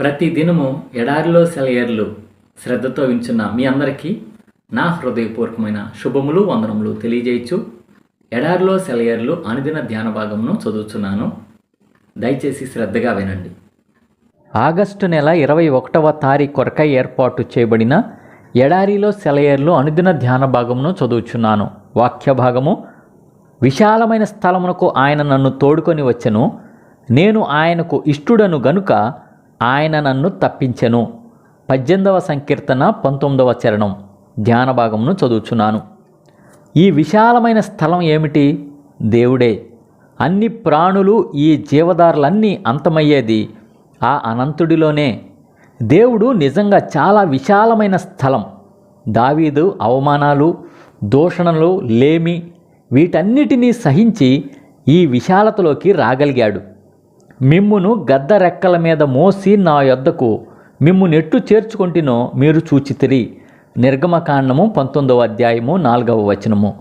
ప్రతి దినము ఎడారిలో సెలయేర్లు శ్రద్ధతో వించున్న మీ అందరికీ నా హృదయపూర్వకమైన శుభములు వందనములు తెలియజేయచ్చు. ఎడారిలో సెలయర్లు అనుదిన ధ్యాన భాగమును చదువుతున్నాను దయచేసి శ్రద్ధగా వినండి. ఆగస్టు నెల ఇరవై ఒకటవ తారీఖు కొరకై ఏర్పాటు చేయబడిన ఎడారిలో సెలయేర్లు అనుదిన ధ్యాన భాగమును చదువుచున్నాను. వాక్య భాగము విశాలమైన స్థలమునకు ఆయన నన్ను తోడుకొని వచ్చెను. నేను ఆయనకు ఇష్టుడను గనుక ఆయన నన్ను తప్పించెను. పద్దెనిమిదవ సంకీర్తన పంతొమ్మిదవ చరణం. ధ్యాన భాగమును చదువుచున్నాను. ఈ విశాలమైన స్థలం ఏమిటి? దేవుడే అన్ని ప్రాణులు ఈ జీవదారులన్నీ అంతమయ్యేది ఆ అనంతుడిలోనే. దేవుడు నిజంగా చాలా విశాలమైన స్థలం. దావీదు అవమానాలు దూషణలు లేమి వీటన్నిటినీ సహించి ఈ విశాలతలోకి రాగలిగాడు. మిమ్మును గద్ద రెక్కల మీద మోసి నా యొద్దకు. మిమ్ము నెట్టు చేర్చుకొంటినో మీరు చూచితిరి. నిర్గమకాండము పంతొమ్మిదవ అధ్యాయము నాలుగవ వచనము.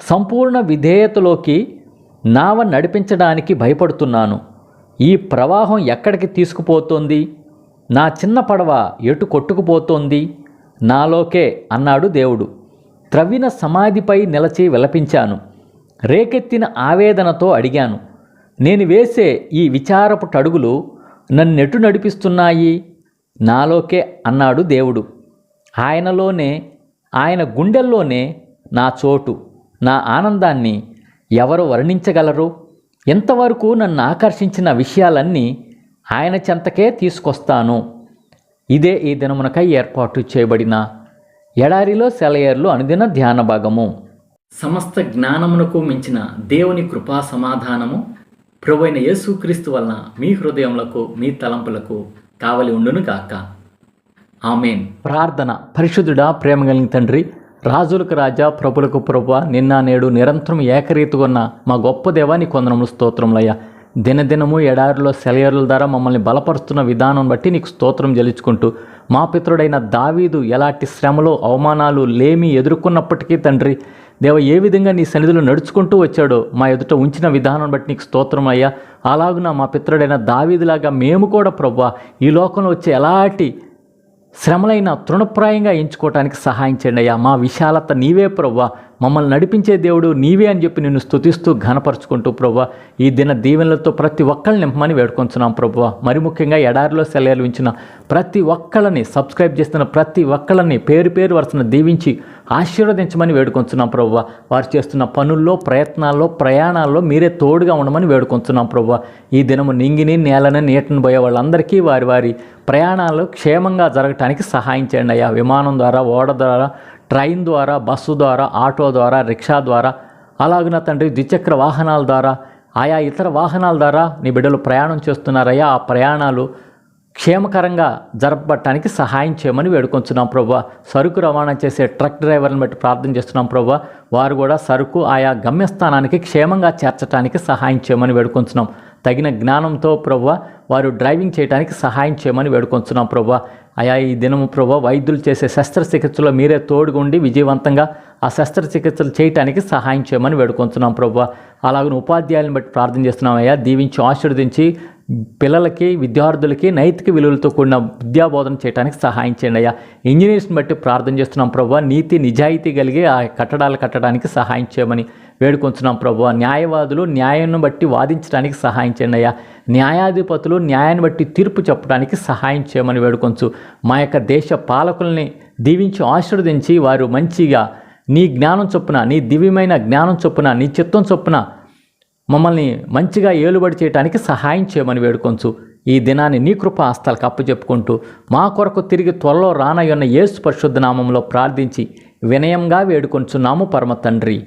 సంపూర్ణ విధేయతలోకి నావ నడిపించడానికి భయపడుతున్నాను. ఈ ప్రవాహం ఎక్కడికి తీసుకుపోతోంది? నా చిన్న పడవ ఎటు కొట్టుకుపోతోంది? నాలోకే అన్నాడు దేవుడు. త్రవ్విన సమాధిపై నిలచి విలపించాను. రేకెత్తిన ఆవేదనతో అడిగాను. నేను వేసే ఈ విచారపు టడుగులు నన్నెటు నడిపిస్తున్నాయి? నాలోకే అన్నాడు దేవుడు. ఆయనలోనే ఆయన గుండెల్లోనే నా చోటు నా ఆనందాన్ని ఎవరు వర్ణించగలరు? ఇంతవరకు నన్ను ఆకర్షించిన విషయాలన్నీ ఆయన చెంతకే తీసుకొస్తాను. ఇదే ఈ దినమునకై ఏర్పాటు చేయబడిన ఎడారిలో సెలయేర్లు అనుదిన ధ్యాన భాగము సమస్త జ్ఞానమునకు మించిన దేవుని కృపా సమాధానము ప్రభువైన యేసుక్రీస్తు వలన మీ హృదయములకు మీ తలంపులకు కావలి ఉండును కాక ఆమెన్. ప్రార్థన పరిశుద్ధుడా ప్రేమ కలిగిన తండ్రి రాజులకు రాజా ప్రభులకు ప్రభు నిన్న నేడు నిరంతరం ఏకరీతిగా ఉన్న మా గొప్ప దేవాని కొందనములు స్తోత్రములయ్యా. దినదినము ఎడారిలో సెలయర్ల ద్వారా మమ్మల్ని బలపరుస్తున్న విధానం బట్టి నీకు స్తోత్రం చెల్లించుకుంటూ మా పిత్రుడైన దావీదు ఎలాంటి శ్రమలు అవమానాలు లేమి ఎదుర్కొన్నప్పటికీ తండ్రి దేవ ఏ విధంగా నీ సన్నిధిలో నడుచుకుంటూ వచ్చాడో మా ఎదుట ఉంచిన విధానం బట్టి నీకు స్తోత్రం అయ్యా. అలాగున మా పిత్రుడైన దావీదిలాగా మేము కూడా ప్రభు ఈ లోకంలో వచ్చే ఎలాంటి శ్రమలైన తృణప్రాయంగా ఎంచుకోవటానికి సహాయం చేయండి అయ్యా. మా విశాలత నీవే ప్రవ్వా. మమ్మల్ని నడిపించే దేవుడు నీవే అని చెప్పి నిన్ను స్తుతిస్తూ ఘనపరుచుకుంటూ ప్రవ్వా ఈ దిన దీవెనలతో ప్రతి ఒక్కళ్ళని నింపమని వేడుకొంచున్నాం ప్రభువా. మరి ముఖ్యంగా ఎడారిలో సెలవులు ఇచ్చిన ప్రతి ఒక్కళ్ళని సబ్స్క్రైబ్ చేస్తున్న ప్రతి ఒక్కళ్ళని పేరు పేరు వరుసను దీవించి ఆశీర్వదించమని వేడుకొంచున్నాం ప్రభువ. వారు చేస్తున్న పనుల్లో ప్రయత్నాల్లో ప్రయాణాల్లో మీరే తోడుగా ఉండమని వేడుకొంచున్నాం ప్రభువ. ఈ దినము నింగిని నేలని నీటను పోయే వాళ్ళందరికీ వారి వారి ప్రయాణాలు క్షేమంగా జరగటానికి సహాయం చేయండి అయ్యా. విమానం ద్వారా ఓడ ద్వారా ట్రైన్ ద్వారా బస్సు ద్వారా ఆటో ద్వారా రిక్షా ద్వారా అలాగిన తండ్రి ద్విచక్ర వాహనాల ద్వారా ఆయా ఇతర వాహనాల ద్వారా నీ బిడ్డలు ప్రయాణం చేస్తున్నారయ్యా. ఆ ప్రయాణాలు క్షేమకరంగా జరపబట్టడానికి సహాయం చేయమని వేడుకొంచున్నాం ప్రభు సరుకు రవాణా చేసే ట్రక్ డ్రైవర్ని బట్టి ప్రార్థన చేస్తున్నాం ప్రభు వారు కూడా సరుకు ఆయా గమ్యస్థానానికి క్షేమంగా చేర్చడానికి సహాయం చేయమని వేడుకొంచున్నాం. తగిన జ్ఞానంతో ప్రవ్వ వారు డ్రైవింగ్ చేయడానికి సహాయం చేయమని వేడుకొంచున్నాం ప్రవ్వ. అయా ఈ దినము ప్రభు వైద్యులు చేసే శస్త్రచికిత్సలో మీరే తోడుగుండి విజయవంతంగా ఆ శస్త్రచికిత్సలు చేయడానికి సహాయం చేయమని వేడుకొంచున్నాం ప్రభు అలాగే ఉపాధ్యాయులను బట్టి ప్రార్థన చేస్తున్నాం అయ్యా. దీవించి ఆశీర్వదించి పిల్లలకి విద్యార్థులకి నైతిక విలువలతో కూడిన విద్యాబోధన చేయడానికి సహాయం చేయండి అయ్యా. ఇంజనీర్స్ని బట్టి ప్రార్థన చేస్తున్నాం ప్రభు నీతి నిజాయితీ కలిగి ఆ కట్టడాలు కట్టడానికి సహాయం చేయమని వేడుకొంచున్నాం ప్రభు. న్యాయవాదులు న్యాయాన్ని బట్టి వాదించడానికి సహాయం చేయండి అయ్యా. న్యాయాధిపతులు న్యాయాన్ని బట్టి తీర్పు చెప్పడానికి సహాయం చేయమని వేడుకొంచు. మా యొక్క దేశ పాలకుల్ని దీవించి ఆశీర్వదించి వారు మంచిగా నీ జ్ఞానం చొప్పున నీ దివ్యమైన జ్ఞానం చొప్పున నీ చిత్తం చొప్పున మమ్మల్ని మంచిగా ఏలుబడి చేయడానికి సహాయం చేయమని వేడుకొంచు. ఈ దినాన్ని నీ కృప హస్తాలకు అప్పచెప్పుకుంటూ మా కొరకు తిరిగి త్వరలో రానయ్యున్న యేసు పరిశుద్ధ నామంలో ప్రార్థించి వినయంగా వేడుకొంచున్నాము పరమ తండ్రి.